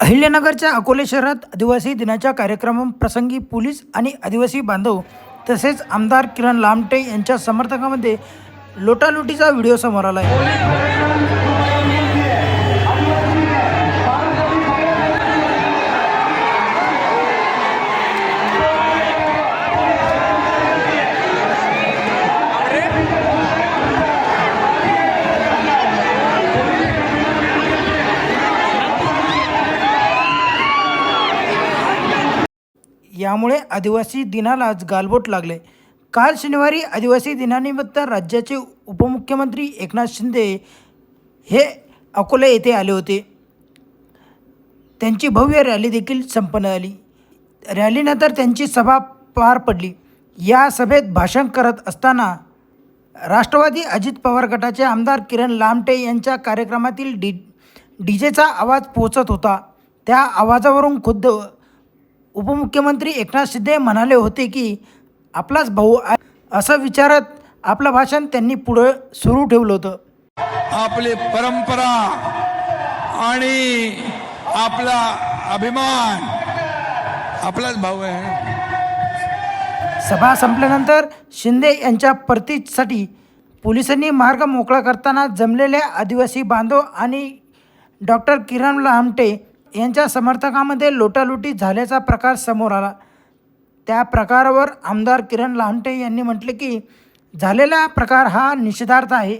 अहिल्यानगरच्या अकोले शहरात आदिवासी दिनाच्या कार्यक्रमाप्रसंगी पोलीस आणि आदिवासी बांधव तसेच आमदार किरण लामटे यांच्या समर्थकामध्ये लोटालोटीचा व्हिडिओ समोर आला आहे यामुळे आदिवासी दिनालाच गालबोट लागले. काल शनिवारी आदिवासी दिनानिमित्त राज्याचे उपमुख्यमंत्री एकनाथ शिंदे हे अकोले येथे आले होते. त्यांची भव्य रॅली देखील संपन्न झाली. रॅलीनंतर त्यांची सभा पार पडली. या सभेत भाषण करत असताना राष्ट्रवादी अजित पवार गटाचे आमदार किरण लामटे यांच्या कार्यक्रमातील डी डी जेचा आवाज पोचत होता. त्या आवाजावरून खुद्द उपमुख्यमंत्री एकनाथ शिंदे म्हणाले होते की आपलाच भाऊ असं विचारत आपलं भाषण त्यांनी पुढं सुरू ठेवलं होतं. आपली परंपरा आणि आपला अभिमान आपलाच भाऊ आहे. सभा संपल्यानंतर शिंदे यांच्या परतीसाठी पोलिसांनी मार्ग मोकळा करताना जमलेल्या आदिवासी बांधव आणि डॉक्टर किरण लामटे यांच्या समर्थकामध्ये लोटालुटी झाल्याचा प्रकार समोर आला. त्या प्रकारावर आमदार किरण लांटे यांनी म्हटले की झालेला प्रकार हा निषेधार्थ आहे.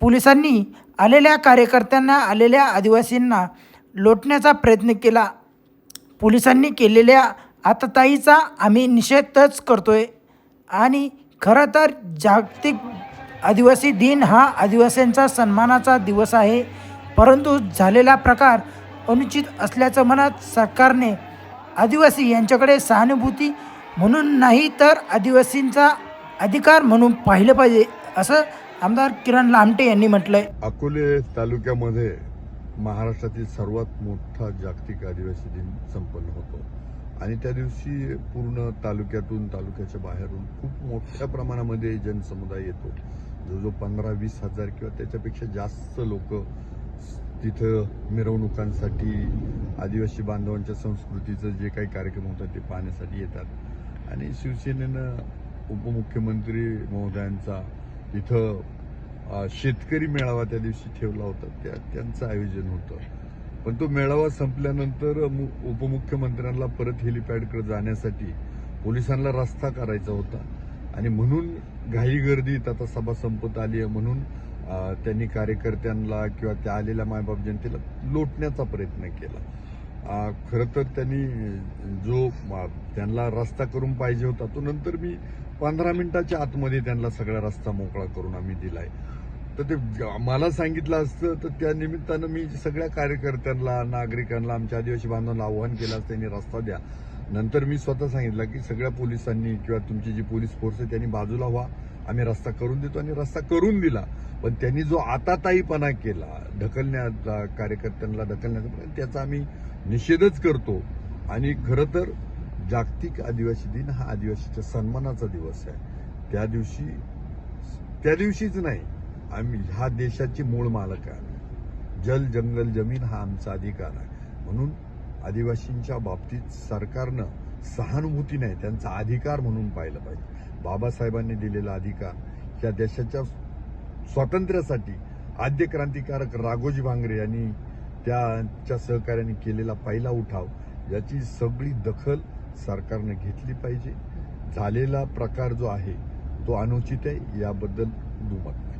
पोलिसांनी आलेल्या कार्यकर्त्यांना आलेल्या आदिवासींना लोटण्याचा प्रयत्न केला. पोलिसांनी केलेल्या आतताईचा आम्ही निषेधच करतोय. आणि खरं तर जागतिक आदिवासी दिन हा आदिवासींचा सन्मानाचा दिवस आहे. परंतु झालेला प्रकार अनुचित असल्याचं म्हणत सरकारने आदिवासी यांच्याकडे सहानुभूती म्हणून नाही तर आदिवासींचा अधिकार म्हणून पाहिलं पाहिजे असं आमदार किरण लामटे यांनी म्हटलं आहे अकोले तालुक्यामध्ये महाराष्ट्रातील सर्वात मोठा जागतिक आदिवासी दिन संपन्न होतो. आणि त्या दिवशी पूर्ण तालुक्यातून तालुक्याच्या बाहेरून खूप मोठ्या प्रमाणामध्ये जनसमुदाय येतो. जो जो पंधरा वीस हजार किंवा त्याच्यापेक्षा जास्त लोक तिथं मिरवणुकांसाठी आदिवासी बांधवांच्या संस्कृतीचं जे काही कार्यक्रम होतात ते पाहण्यासाठी येतात. आणि शिवसेनेनं उपमुख्यमंत्री महोदयांचा इथं शेतकरी मेळावा त्या दिवशी ठेवला होता. त्या त्यांचं आयोजन होतं. पण तो मेळावा संपल्यानंतर मु- उपमुख्यमंत्र्यांना परत हेलिपॅडकडे जाण्यासाठी पोलिसांना रस्ता करायचा होता. आणि म्हणून घाई गर्दीत आता सभा संपत आली आहे म्हणून त्यांनी कार्यकर्त्यांना किंवा त्या आलेल्या मायबाप जनतेला लोटण्याचा प्रयत्न केला. खरं तर त्यांनी जो त्यांना रस्ता करून पाहिजे होता तो नंतर मी पंधरा मिनिटाच्या आतमध्ये त्यांना सगळा रस्ता मोकळा करून आम्ही दिलाय. तर ते मला सांगितलं असतं तर त्या निमित्तानं मी सगळ्या कार्यकर्त्यांना नागरिकांना आमच्या आदिवासी बांधवांना आव्हान केलं असतं त्यांनी रस्ता द्या. नंतर मी स्वतः सांगितलं की सगळ्या पोलिसांनी किंवा तुमची जी पोलीस फोर्स आहे त्यांनी बाजूला व्हा. आम्ही रस्ता करून देतो आणि रस्ता करून दिला. पण त्यांनी जो आताताईपणा केला ढकलण्याचा कार्यकर्त्यांना ढकलण्याचा त्याचा आम्ही निषेधच करतो. आणि खरं तर जागतिक आदिवासी दिन हा आदिवासीच्या सन्मानाचा दिवस आहे. त्या दिवशी त्या दिवशीच नाही आम्ही ह्या देशाची मूळ मालक आहे जल जंगल जमीन हा आमचा अधिकार आहे. म्हणून आदिवासींच्या बाबतीत सरकारनं सहानुभूती नाही त्यांचा अधिकार म्हणून पाहिलं पाहिजे. बाबासाहेबांनी दिलेला अधिकार या देशाच्या स्वातंत्र्यासाठी आद्य क्रांतिकारक राघोजी भांगरे यांनी त्याच्या सहकार्याने केलेला पहिला उठाव याची सगळी दखल सरकारनं घेतली पाहिजे. झालेला प्रकार जो आहे तो अनुचित आहे याबद्दल दुमत नाही.